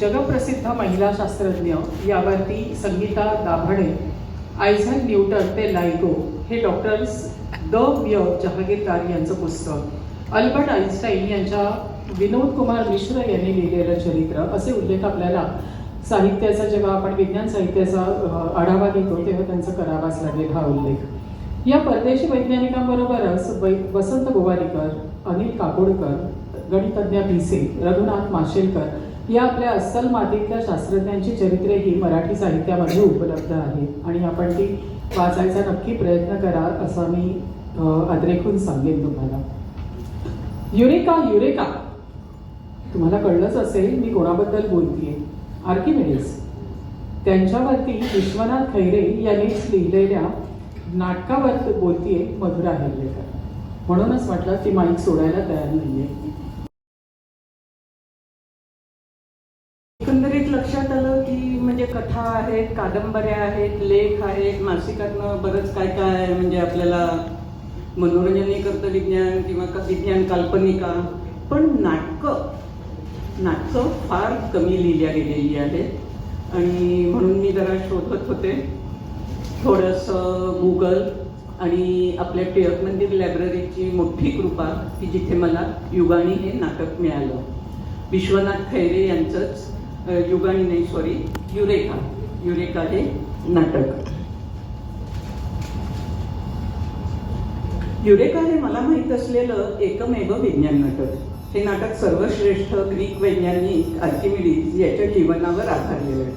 जगप्रसिद्ध महिला शास्त्रज्ञ यावरती संगीता दाभणे आयझन न्यूटन ते लायगो हे डॉक्टर्स द व्य जहागीरदार यांचं पुस्तक. अल्बर्ट आईन्स्टाईन यांच्या विनोद कुमार मिश्र यांनी लिहिलेलं चरित्र असे उल्लेख आपल्याला साहित्याचा जेव्हा आपण विज्ञान साहित्याचा आढावा घेतो तेव्हा त्यांचा करावाच लागेल हा उल्लेख. या परदेशी वैज्ञानिकांबरोबरच वै वसंत गोवारीकर अनिल काकोडकर गणितज्ञ भिसे रघुनाथ माशेलकर या आपल्या अस्सल मातीतल्या शास्त्रज्ञांची चरित्रे ही मराठी साहित्यामध्ये उपलब्ध आहेत. आणि आपण ती वाचायचा नक्की प्रयत्न करा असं मी अद्रेखून सांगेन तुम्हाला. Eureka eureka. तुम्हाला कळलंच असेल मी कोणाबद्दल बोलतीये. आर्किमेडिस. त्यांच्यावरती विश्वनाथ खैरे यांनीच लिहिलेल्या नाटकावर बोलतीये मधुरा हेर्लेकर म्हणूनच म्हटलं ती माईक सोडायला तयार नाहीये. कथा आहेत कादंबऱ्या आहेत लेख आहेत. मासिकातनं बरंच काय काय म्हणजे आपल्याला मनोरंजनही करतं विज्ञान किंवा का विज्ञान काल्पनिका. पण नाटकं नाटकं फार कमी लिहिल्या गेलेली आहेत. आणि म्हणून मी जरा शोधत होते. थोडंसं गुगल आणि आपल्या टिळक मंदिर लायब्ररीची मोठी कृपा की जिथे मला युगाणी हे नाटक मिळालं. विश्वनाथ खैरे यांचंच युगाणी नाही सॉरी युरेका युरेका हे नाटक. युरेका हे मला माहीत असलेलं एकमेव विज्ञान नाटक. हे नाटक सर्वश्रेष्ठ ग्रीक वैज्ञानिक आर्किमिडीज याच्या जीवनावर आधारलेलं आहे.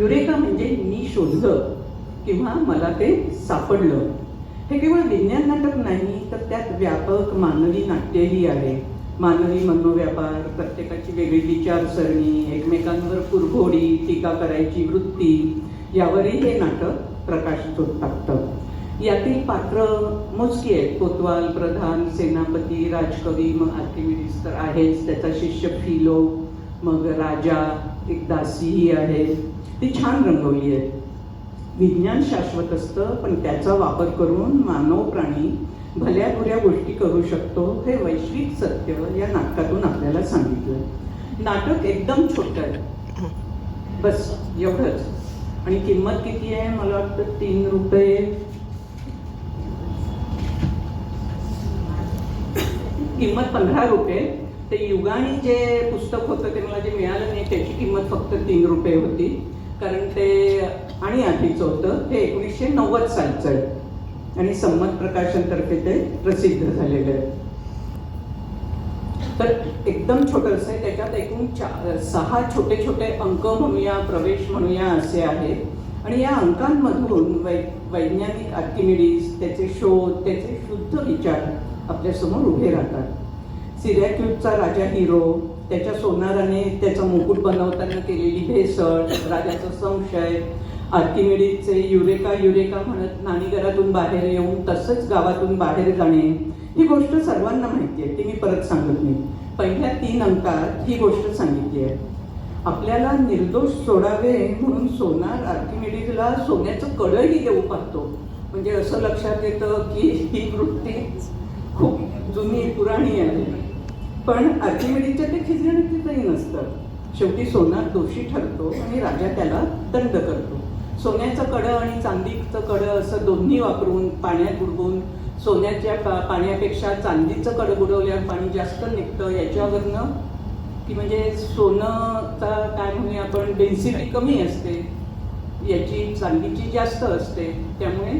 युरेका म्हणजे मी शोधलं किंवा मला ते सापडलं. हे केवळ विज्ञान नाटक नाही तर त्यात व्यापक मानवी नाट्यही आहे. मानवी मनोव्यापार प्रत्येकाची वेगळी विचारसरणी एकमेकांवर कुरघोडी टीका करायची वृत्ती यावरही हे नाटक प्रकाश टाकतं. यातील पात्र मोजकी आहेत. कोतवाल प्रधान सेनापती राजकवी मग आर्किमिडीस तर आहेच. त्याचा शिष्य फिलो मग राजा एक दासीही आहे. ती छान रंगवली आहे. विज्ञान शाश्वत असतं पण त्याचा वापर करून मानव प्राणी भल्या बुऱ्या गोष्टी करू शकतो हे वैश्विक सत्य या नाटकातून आपल्याला सांगितलं नाटक एकदम छोटं आहे. बस एवढंच. आणि किंमत किती आहे मला वाटतं तीन रुपये? किंमत पंधरा रुपये. ते युगाणी जे पुस्तक होतं ते मला जे मिळालं नाही त्याची किंमत फक्त तीन रुपये होती. कारण ते आणि आधीचं होतं. ते एकोणीसशे नव्वद सालचं आहे. आणि संमत प्रकाशनतर्फे ते प्रसिद्ध झालेलं आहे. तर एकदम छोटंसं आहे त्याच्यात एकूण चार सहा छोटे छोटे अंक म्हणूया प्रवेश म्हणूया असे आहेत आणि या अंकांमधून वै वैज्ञानिक आर्किमिडीज त्याचे शोध त्याचे शुद्ध विचार आपल्यासमोर उभे राहतात. सिरॅक्यूजचा राजा हिरो त्याच्या सोनाराने त्याचा मुकुट बनवताना केलेली भेसळ राजाचा संशय आर्किमिडीजचे युरेका युरेका म्हणत नाणी घरातून बाहेर येऊन तसंच गावातून बाहेर जाणे ही गोष्ट सर्वांना माहिती आहे. ती मी परत सांगत नाही. पहिल्या तीन अंकात ही गोष्ट सांगितली आहे. आपल्याला निर्दोष सोडावे म्हणून सोनार आर्किमिडीजला सोन्याचं कडही देऊ पाहतो. म्हणजे असं लक्षात येतं की ही वृत्ती खूप जुनी पुराणी आहे. पण आर्किमिडीजच्या ते खिजगणितीतही नसतं. शेवटी सोनार दोषी ठरतो आणि राजा त्याला दंड करतो. सोन्याचं कडं आणि चांदीचं कडं असं दोन्ही वापरून पाण्यात बुडवून सोन्याच्या पा- पाण्यापेक्षा चांदीचं कडं बुडवल्यावर पाणी जास्त निघतं याच्यावरनं की म्हणजे सोनंचा काय म्हणूया आपण डेन्सिटी कमी असते. याची चांदीची जास्त असते त्यामुळे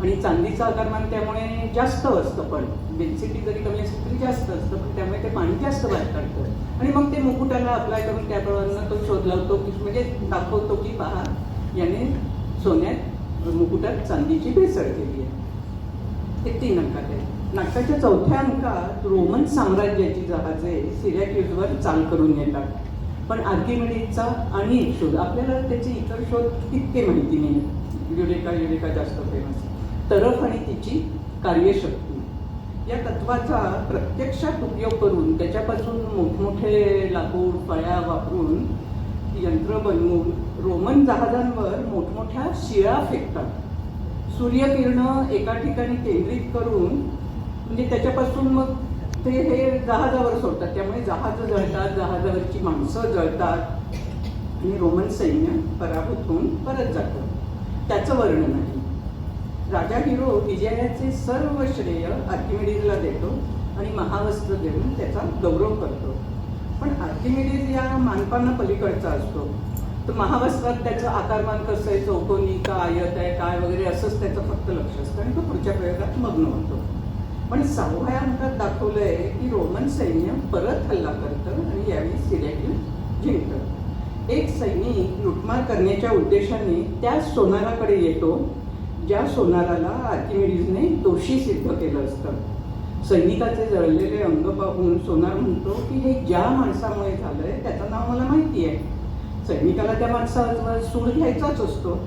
आणि चांदीचं आकारमान त्यामुळे जास्त असतं पण. डेन्सिटी जरी कमी असली तरी जास्त असतं पण त्यामुळे ते पाणी जास्त बाहेर काढतं. आणि मग ते मुकुटाला अप्लाय करून त्याप्रमाणे तो शोध लावतो की म्हणजे दाखवतो की पहा याने सोन्यात मुकुटात चांदीची भेसळ केली आहे. ते तीन अंकात आहे. नाटकाच्या चौथ्या अंकात रोमन साम्राज्याची जहाजे सिरॅक्यूजवर चाल करून येतात. पण आर्किमेडीचा आणि एक शोध आपल्याला त्याचे इतर शोध तितके माहिती नाही. युरेका युरेका जास्त फेमस तरफ आणि तिची कार्यशक्ती. या तत्वाचा प्रत्यक्षात उपयोग करून त्याच्यापासून मोठमोठे लाकूड फळ्या वापरून यंत्र बनवून रोमन जहाजांवर मोठमोठ्या शिळा फेकतात. सूर्यकिरणं एका ठिकाणी केंद्रित करून म्हणजे त्याच्यापासून मग ते हे जहाजावर सोडतात. त्यामुळे जहाज जळतात जहाजावरची माणसं जळतात आणि रोमन सैन्य पराभूत होऊन परत जातं. त्याचं वर्णन आहे. राजा हिरो विजयाचे सर्व श्रेय आर्किमिडीजला देतो आणि महावस्त्र देऊन त्याचा गौरव करतो. पण आर्किमिडीज या मानपांना पलीकडचा असतो. तर महावस्त्रात त्याचं आकारमान कसं आहे चौकोनी का आयत आहे काय वगैरे असंच त्याचं फक्त लक्ष असतं आणि तो पुढच्या प्रयोगात मग्न होतो. पण सहाव्या अंकात दाखवलंय की रोमन सैन्य परत हल्ला करतं आणि यावेळी सिलेक्ट जिंकतं. एक सैनिक लुटमार करण्याच्या उद्देशाने त्या सोनाराकडे येतो ज्या सोनाराला आर्किमिडीजने दोषी सिद्ध केलं असतं. सैनिकाचे जळलेले अंग पाहून सोनार म्हणतो की हे ज्या माणसामुळे झालंय त्याचं नाव मला माहिती आहे सैनिकाला त्या माणसावर सूड घ्यायचाच असतो.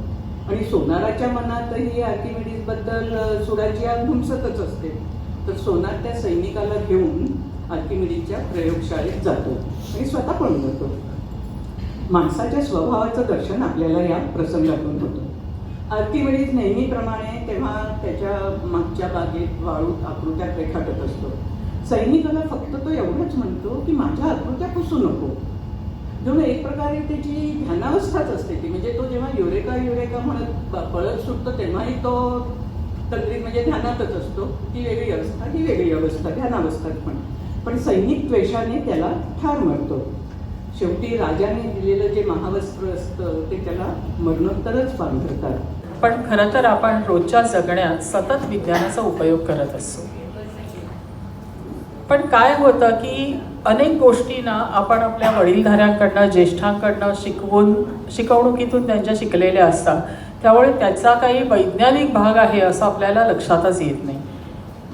आणि सोनाराच्या मनातही आर्किमिडीजबद्दल सुडाची आग धुमसतच असते. तर सोनार त्या सैनिकाला घेऊन आर्किमिडीजच्या प्रयोगशाळेत जातो आणि स्वतः पळून जातो. माणसाच्या स्वभावाचं दर्शन आपल्याला या प्रसंगातून होतं. आर्किमिडीज नेहमीप्रमाणे तेव्हा त्याच्या मागच्या बागेत वाळूत आकृत्यात रेखाटत असतो. सैनिकाला फक्त तो एवढंच म्हणतो की माझ्या आकृत्या पुसू नको. जेव्हा एक प्रकारे त्याची ध्यानावस्थाच असते ती. म्हणजे तो जेव्हा युरेका युरेका म्हणत पळत सुटतो तेव्हाही तो तंत्रित म्हणजे ध्यानातच असतो. ती वेगळी अवस्था ही वेगळी अवस्था ध्यानावस्थाच पण. पण सैनिक द्वेषाने त्याला ठार मारतो. शेवटी राजाने दिलेलं जे महावस्त्र असतं ते त्याला मरणोत्तरच पांघरतात पण खरं तर आपण रोजच्या जगण्यात सतत विज्ञानाचा उपयोग करत असतो. पण काय होतं की अनेक गोष्टींना आपण आपल्या वडीलधाऱ्यांकडनं ज्येष्ठांकडनं शिकवून शिकवणुकीतून त्यांच्या शिकलेल्या असतात. त्यामुळे त्याचा काही वैज्ञानिक भाग आहे असं आपल्याला लक्षातच येत नाही.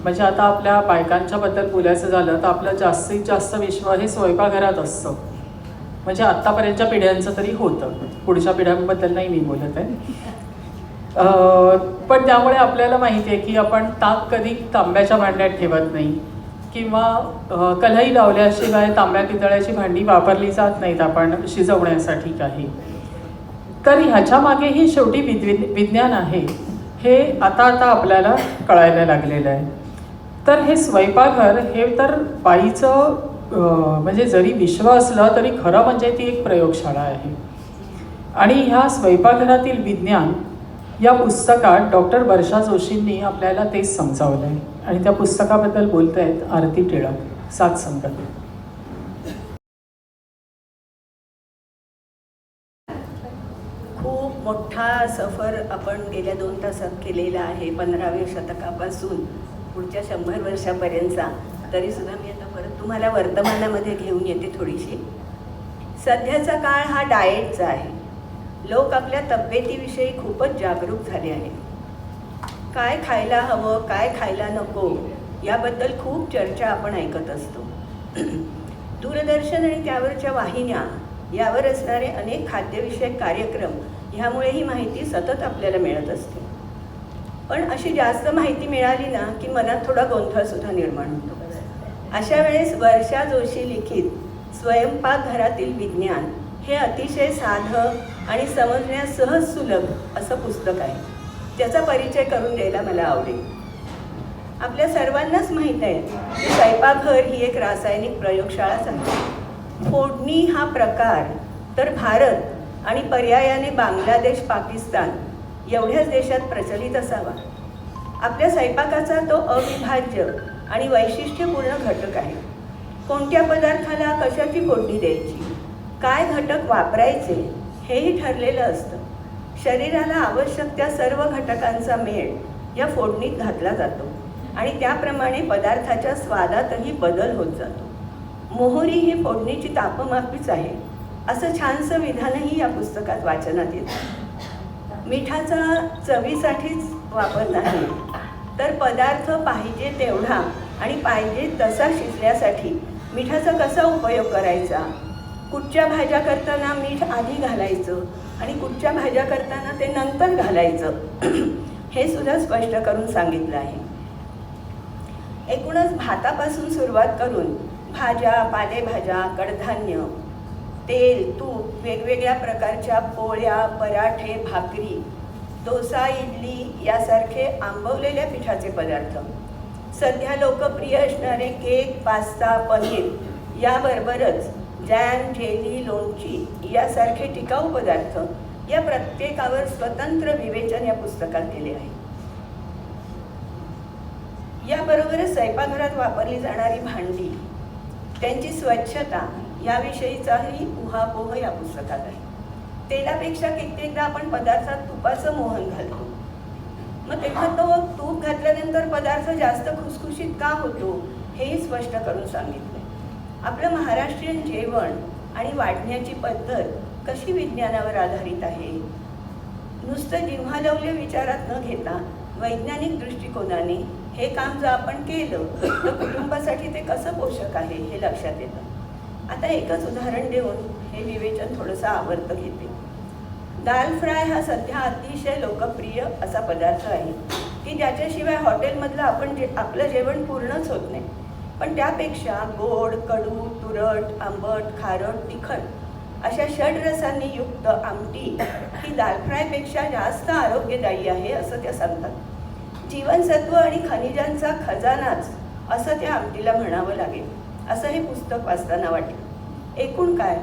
म्हणजे आता आपल्या बायकांच्याबद्दल बोलायचं झालं तर आपलं जास्तीत जास्त विश्व हे स्वयंपाकघरात असतं. म्हणजे आत्तापर्यंतच्या पिढ्यांचं तरी होतं. पुढच्या पिढ्यांबद्दल नाही मी बोलत आहे. पण त्यामुळे आपल्याला माहिती आहे की आपण ताक कधी तांब्याच्या भांड्यात ठेवत नाही. किंवा कलई लावल्याशिवाय तांब्या पितळ्याची भांडी वापरली जात नाहीत आपण शिजवण्यासाठी काही. तर ह्याच्या मागेही शेवटी विद्वि विज्ञान आहे. हे आता आता आपल्याला कळायला लागलेलं आहे. तर हे स्वयंपाकघर हे तर बाईचं म्हणजे जरी विश्व असलं तरी खरं म्हणजे ती एक प्रयोगशाळा आहे. आणि ह्या स्वयंपाकघरातील विज्ञान या पुस्तकात डॉक्टर वर्षा जोशींनी आपल्याला तेच समजावलं आहे आणि त्या पुस्तकाबद्दल बोलत आहेत आरती टिळक सात संगती खूप मोठा सफर आपण गेल्या दोन तासात केलेला आहे पंधराव्या शतकापासून पुढच्या शंभर वर्षापर्यंतचा. तरीसुद्धा मी तुम्हाला वर्तमानामध्ये घेऊन येते थोडीशी. सध्याचा काळ हा डाएटचा आहे. लोक आपल्या तब्येतीविषयी खूपच जागरूक झाले आहेत. काय खायला हवं काय खायला नको याबद्दल खूप चर्चा आपण ऐकत असतो. दूरदर्शन आणि त्यावरच्या वाहिन्या यावर असणारे अनेक खाद्यविषयक कार्यक्रम ह्यामुळे ही माहिती सतत आपल्याला मिळत असते. पण अशी जास्त माहिती मिळाली ना की मनात थोडा गोंधळसुद्धा निर्माण होतो. अशा वेळेस वर्षा जोशी लिखित स्वयंपाकघरातील विज्ञान हे अतिशय साधं आणि समजण्यास सहज सुलभ असं पुस्तक आहे. त्याचा परिचय करून द्यायला मला आवडेल. आपल्या सर्वांनाच माहीत आहे की स्वयंपाकघर ही एक रासायनिक प्रयोगशाळाच आहे फोडणी हा प्रकार तर भारत आणि पर्यायाने बांगलादेश पाकिस्तान एवढ्याच देशात प्रचलित असावा. आपल्या स्वयंपाकाचा तो अविभाज्य आणि वैशिष्ट्यपूर्ण घटक आहे कोणत्या पदार्थाला कशाची फोडणी द्यायची? काय घटक वापरायचे? हेही ठरलेलं असतं. शरीराला आवश्यक त्या सर्व घटकांचा मेळ या फोडणीत घातला जातो आणि त्याप्रमाणे पदार्थाच्या स्वादातही बदल होत जातो. मोहरी ही फोडणीची तापमापीच आहे असं छानसं विधानही या पुस्तकात वाचनात येतं. मिठाचा चवीसाठीच वापर नाही तर पदार्थ पाहिजे तेवढा आणि पाहिजे तसा शिजण्यासाठी मिठाचा कसा उपयोग करायचा? कुठच्या भाज्या करताना मीठ आधी घालायचं आणि कुठच्या भाज्या करताना ते नंतर घालायचं? हे सुद्धा स्पष्ट करून सांगितलं आहे. एकूणच भातापासून सुरुवात करून भाज्या पालेभाज्या कडधान्य तेल तूप वेगवेगळ्या प्रकारच्या पोळ्या पराठे भाकरी डोसा इडली यासारखे आंबवलेल्या पिठाचे पदार्थ. सध्या लोकप्रिय असणारे केक पास्ता पनीर याबरोबरच जॅम जेली लोणची यासारखे टिकाऊ पदार्थ या प्रत्येकावर स्वतंत्र विवेचन या पुस्तकात केले आहे. याबरोबरच स्वयंपाकघरात वापरली जाणारी भांडी त्यांची स्वच्छता याविषयीचाही उहापोह या पुस्तकात आहे. तेलापेक्षा कित्येकदा आपण पदार्थात तुपाचं मोहन घालतो. मग तेव्हा तो तूप घातल्यानंतर पदार्थ जास्त खुसखुशीत का होतो हेही स्पष्ट करून सांगितले. आपलं महाराष्ट्रीयन जेवण आणि वाढण्याची पद्धत कशी विज्ञानावर आधारित आहे? नुसतं जिव्हालवले विचारात न घेता वैज्ञानिक दृष्टिकोनाने हे काम जर आपण केलं तर कुटुंबासाठी ते कसं पोषक आहे हे लक्षात येतं. आता एकच उदाहरण देऊन हे विवेचन थोडंसं आवर्त घेते. दाल फ्राय हा सध्या अतिशय लोकप्रिय असा पदार्थ आहे. की ज्याच्याशिवाय हॉटेलमधलं आपण जे आपलं जेवण पूर्णच होत नाही. पण त्यापेक्षा गोड कडू तुरट आंबट खारट तिखट अशा षडरसांनी युक्त आमटी ही दाल फ्रायपेक्षा जास्त आरोग्यदायी आहे असं त्या सांगतात. जीवनसत्व आणि खनिजांचा खजानाच असं त्या आमटीला म्हणावं लागेल असं हे पुस्तक वाचताना वाटलं. एकूण काय?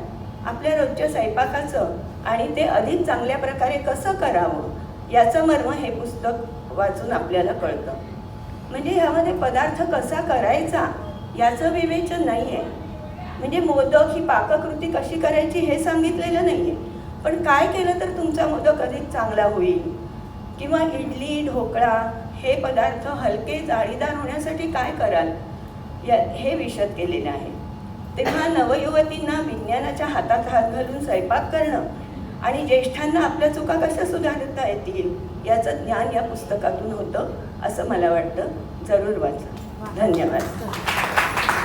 आपल्या रोजच्या स्वयंपाकाचं आणि ते अधिक चांगल्या प्रकारे कसं करावं याचं मर्म हे पुस्तक वाचून आपल्याला कळतं. म्हणजे ह्यामध्ये पदार्थ कसा करायचा याचं विवेचन नाही आहे म्हणजे मोदक ही पाककृती कशी करायची हे सांगितलेलं नाही आहे पण काय केलं तर तुमचा मोदक अधिक चांगला होईल? किंवा इडली ढोकळा हे पदार्थ हलके जाळीदार होण्यासाठी काय कराल? या हे विशद केलेले आहे. तेव्हा नवयुवतींना विज्ञानाच्या हातात हात घालून स्वयंपाक करणं आणि ज्येष्ठांना आपल्या चुका कशा सुधारता येतील याचं ज्ञान या पुस्तकातून होतं असं मला वाटतं. जरूर वाचा. धन्यवाद.